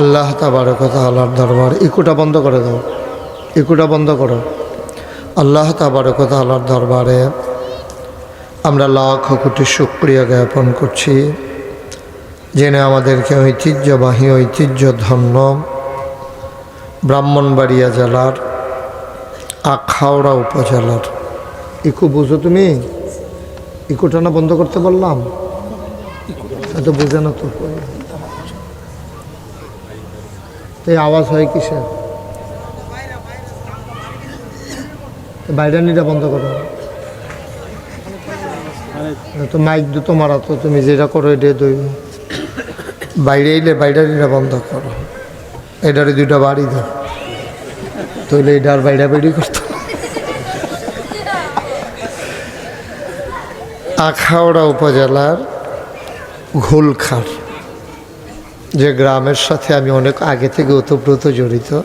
আল্লাহ তাবারকতালার দরবার ইকুটা বন্ধ করে দাও। ইকুটা বন্ধ করো। আল্লাহ তাবারকতালার দরবারে আমরা লাখ কোটি শুক্রিয়া জ্ঞাপন করছি। জেনে আমাদেরকে ঐতিহ্যবাহী ঐতিহ্য ধন্য ব্রাহ্মণবাড়িয়া জেলার আখাউড়া উপজেলার। ইকু বুঝো তুমি? ইকুটা না বন্ধ করতে বললাম? এত বুঝে না তো। এই আওয়াজ হয় কিসের? বাইরানিটা বন্ধ করো। তো মাইক দুটো মারা, তো তুমি যেটা করো এটা দই বাইরে এলে বাইরানিটা বন্ধ করো। এটারে দুইটা বাড়ি দাও। তৈলে এটা আর বাইরা বেড়ি করতো আখাওড়া উপজেলার ঘোলখার। যে গ্রামের সাথে আমি অনেক আগে থেকে ওতপ্রোত জড়িত,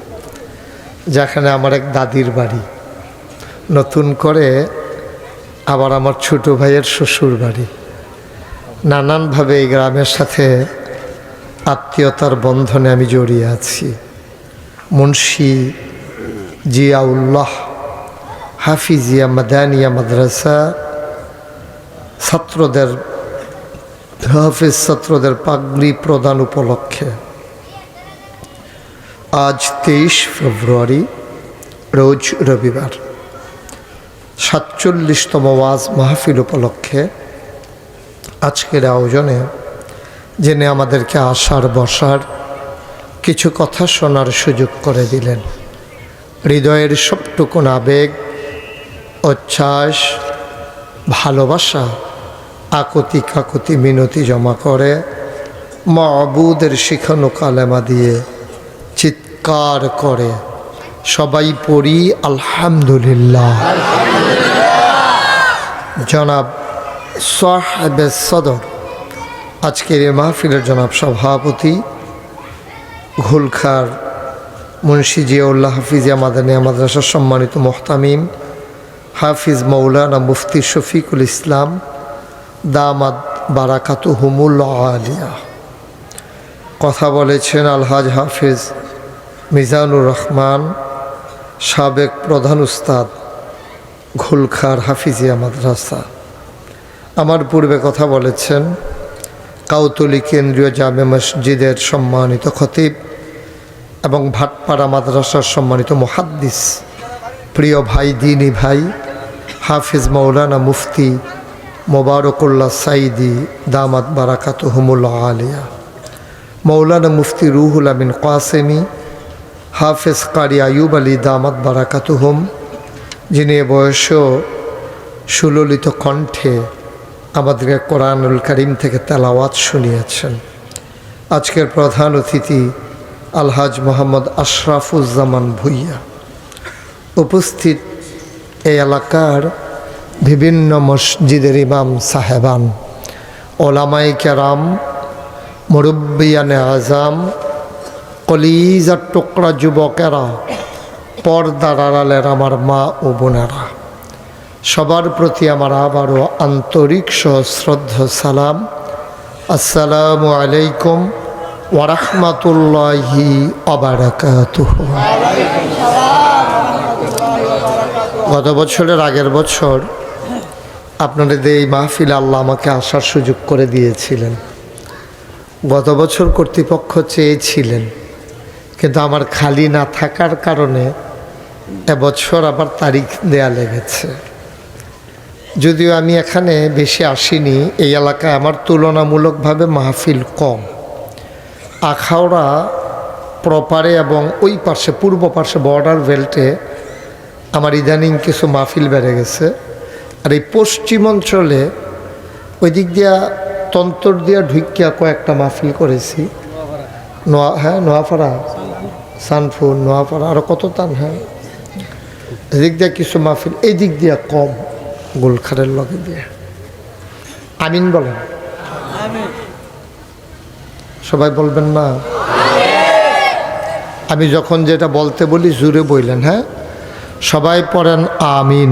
যেখানে আমার এক দাদির বাড়ি। নতুন করে আবার আমার ছোট ভাইয়ের শ্বশুর বাড়ি। নানানভাবে এই গ্রামের সাথে আত্মীয়তার বন্ধনে আমি জড়িয়ে আছি। মুন্সি জিয়াউল্লাহ, হাফিজিয়া মাদানিয়া মাদ্রাসা, ছাত্রদের হাফিজ ছাত্রদের পাগড়ি প্রদান উপলক্ষে আজ তেইশ ফেব্রুয়ারি, রোজ রবিবার, সাতচল্লিশতম ওয়াজ মাহফিল উপলক্ষে আজকের আয়োজনে যিনি আমাদেরকে আসার বসার কিছু কথা শোনার সুযোগ করে দিলেন। হৃদয়ের সবটুকুন আবেগ, উচ্ছ্বাস, ভালোবাসা আকতি কাকতি মিনতি জমা করে, মবুদের শিখানো কালেমা দিয়ে চিৎকার করে। সবাই পড়ি, আলহামদুলিল্লাহ। জনাব সাহেবে সদর, আজকের এ মাহফিলের জনাব সভাপতি ঘুলখার মুন্সি জিয়াউল্লাহ হাফিজিয়া মাদানিয়া মাদ্রাসার সম্মানিত মোহতামিম হাফিজ মৌলানা মুফতি শফিকুল ইসলাম দামাদ বারাকাতু হুমুল আলিয়া। কথা বলেছেন আলহাজ হাফিজ মিজানুর রহমান, সাবেক প্রধান উস্তাদ ঘুলখার হাফিজিয়া মাদ্রাসা। আমার পূর্বে কথা বলেছেন, কাউতলি কেন্দ্রীয় জামে মসজিদের সম্মানিত খতিব এবং ভাটপাড়া মাদ্রাসার সম্মানিত মহাদ্দিস। প্রিয় ভাই, দিনী ভাই, হাফিজ মৌলানা মুফতি মোবারকুল্লাহ সাইদি দামাত বারাকাত হুমুল্লা আলিয়া। মৌলানা মুফতি রুহুল আমিন কাসেমি, হাফেজ কারি আয়ুব আলী দামাত বারাকাত হুম যিনি এ বয়সেও সুললিত কণ্ঠে আমাদেরকে কোরআনুল করিম থেকে তেলাওয়াত শুনিয়েছেন। আজকের প্রধান অতিথি আলহাজ মোহাম্মদ আশরাফুজ্জামান ভুইয়া। উপস্থিত এই এলাকার বিভিন্ন মসজিদের ইমাম সাহেবান ওলামাই কেরাম, মুরব্বিয়ানে আজাম কলিজার টুকরা যুবকেরা, পর্দার আড়ালের আমার মা ও বোনেরা। সবার প্রতি আমার আবারও আন্তরিক সশ্রদ্ধ সালাম। আসসালামু আলাইকুম ওরহমতুল্লাহি অবরাকাতুহ গত বছরের আগের বছর আপনাদের এই মাহফিল আল্লাহ আমাকে আসার সুযোগ করে দিয়েছিলেন। গত বছর কর্তৃপক্ষ চেয়েছিলেন, কিন্তু আমার খালি না থাকার কারণে এবছর আবার তারিখ দেয়া লেগেছে। যদিও আমি এখানে বেশি আসিনি, এই এলাকায় আমার তুলনামূলকভাবে মাহফিল কম। আখাউড়া প্রপারে এবং ওই পাশে, পূর্ব পাশে বর্ডার বেল্টে আমার ইদানিং কিছু মাহফিল বেড়ে গেছে। আর এই পশ্চিম অঞ্চলে ওই দিক দিয়া তন্তর দিয়া ঢুকিয়া কয়েকটা মাহফিল করেছি। নোয়া হ্যাঁ নোয়াপাড়া, সানফুর, নোয়াপাড়া আরও কত টান হ্যাঁ। এদিক দিয়া কিছু মাহফিল, এই দিক দিয়া কম, গোলখারের লগে দিয়ে। আমিন বলেন। সবাই বলবেন না? আমি যখন যেটা বলতে বলি, জুড়ে বললেন হ্যাঁ। সবাই পড়েন আমিন।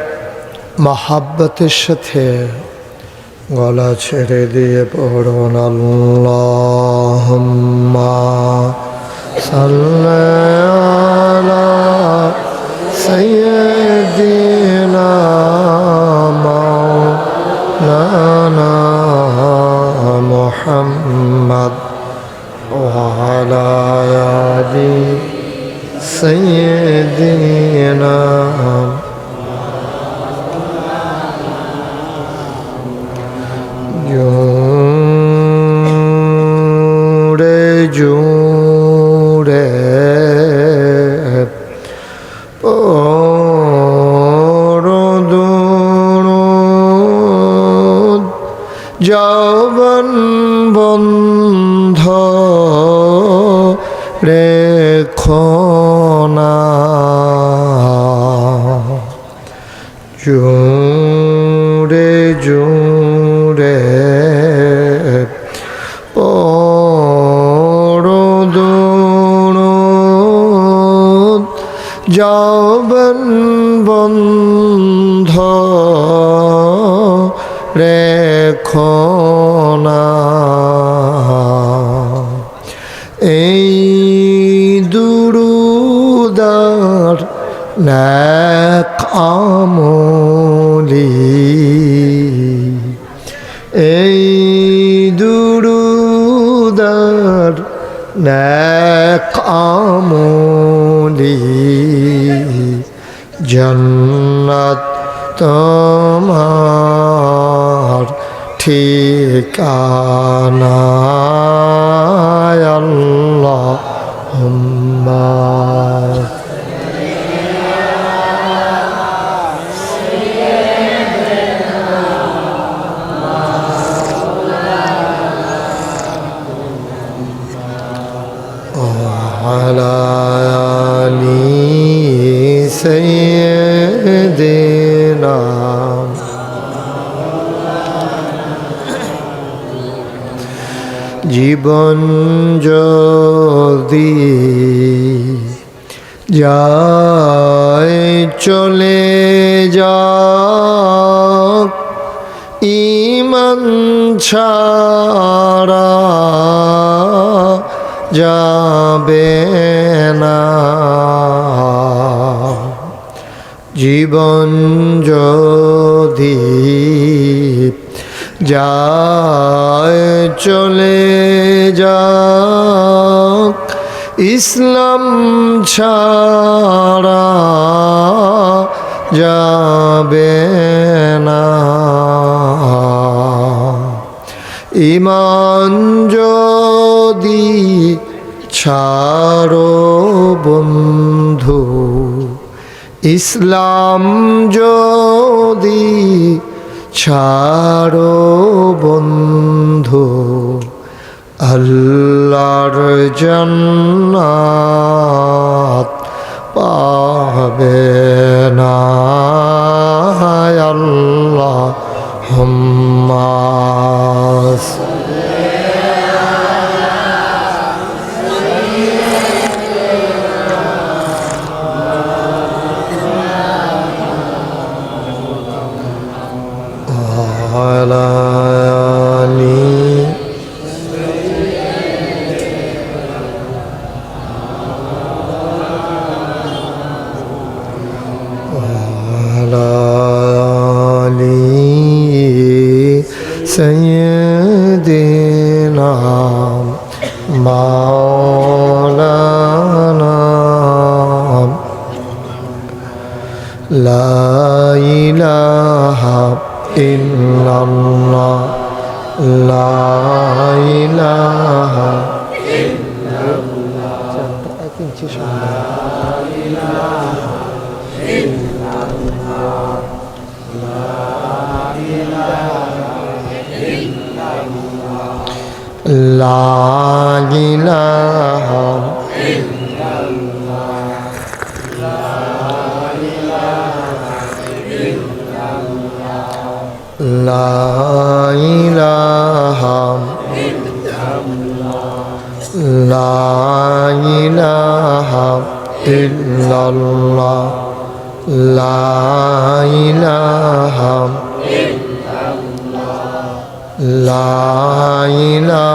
মহাব্বতের সাথে গলা ছেড়ে দিয়ে পড়ুন আল্লাহ সাল্লি পরদুরুদ যৌবন বন্ধ রেখো না জোরে ন্যাক আমলি এই দুরুদার ন্যাক আমলি জন্নত তোমার ঠিকানা আল্লাহ على آل سيدنا জীবন যদি যায় চলে যাক ইমান ছাড়া যাবে না। জীবন যদি যায় চলে যাক ইসলাম ছাড়া যাবে না। ইমান যদি ছাড়ো বন্ধু ইসলাম যদি ছাড়ো বন্ধু আল্লাহর জন্নাত পাবে না। আল্লাহ। Allahumma سيدنا مولانا لا إله إلا الله لا إله إلا الله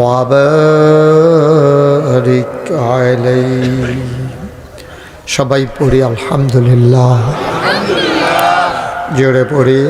ওয়াবারিক আলাই সবাই পড়ি আলহামদুলিল্লাহ। জোরে পড়ি।